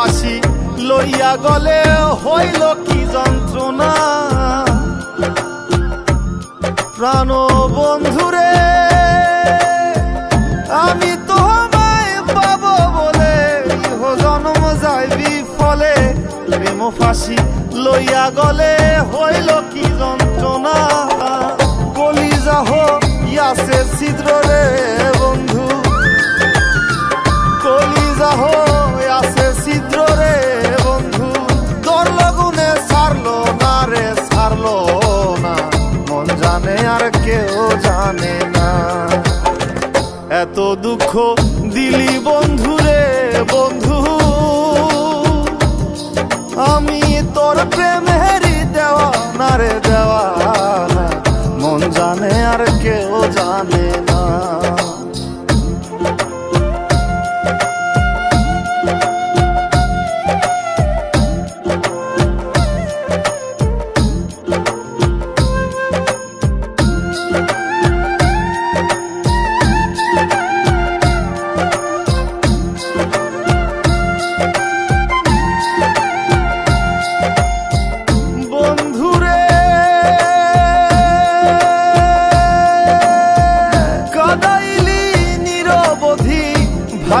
ফাঁসি লইয়া গলে হইল কি যন্ত্রণা? প্রাণ বন্ধু রে আমি তোমায় পাবো বলে ইহ জন্ম যায় বিফলে প্রেম ফাঁসি লইয়া গলে হইল কি যন্ত্রণা? কলি যাহ ইয়াসে ছিদ্র রে বন্ধু। দুঃখ দিলি বন্ধু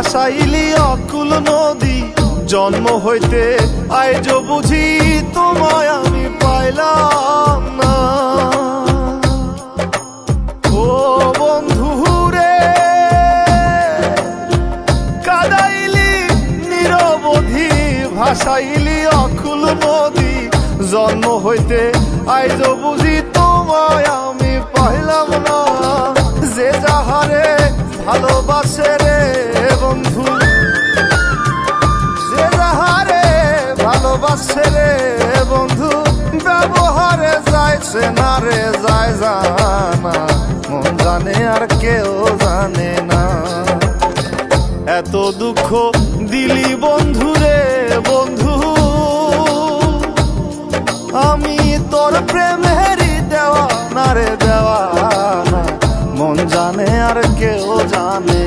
ভাসাইলি অকুল নদী, জন্ম হইতে আইজ বুঝি তোমায় আমি পাইলাম না। ও বন্ধুরে কাদাইলি নিরবধি, ভাসাইলি অকুল নদী, জন্ম হইতে আইজ বুঝি তোমায় আমি পাইলাম না। যে যাহারে ভালোবাসে ভালোবাসে রে বন্ধু, ব্যবহারে যাইছে না রে, যায় জানা। মন জানে আর কেউ জানে না। এত দুঃখ দিলি বন্ধু রে, বন্ধু। আমি তোর প্রেমেরই দেওয়া না রে দেওয়া মন জানে আর কেউ জানে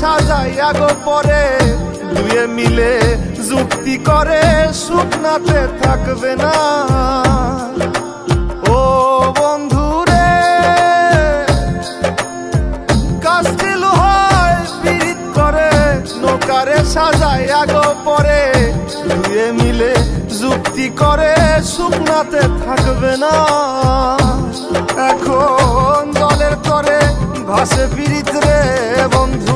সাজাইয়া গো পরে। দুয়ে মিলে যুক্তি করে শুকনাতে থাকবে না। ও বন্ধুরে কাস্তি লোহায় পীড়িত করে, নৌকারে সাজাইয়া গো পরে। দুয়ে মিলে চুক্তি করে শুকনাতে থাকবে না। এখন জলের তরে ভাসে পিরিত রে বন্ধু।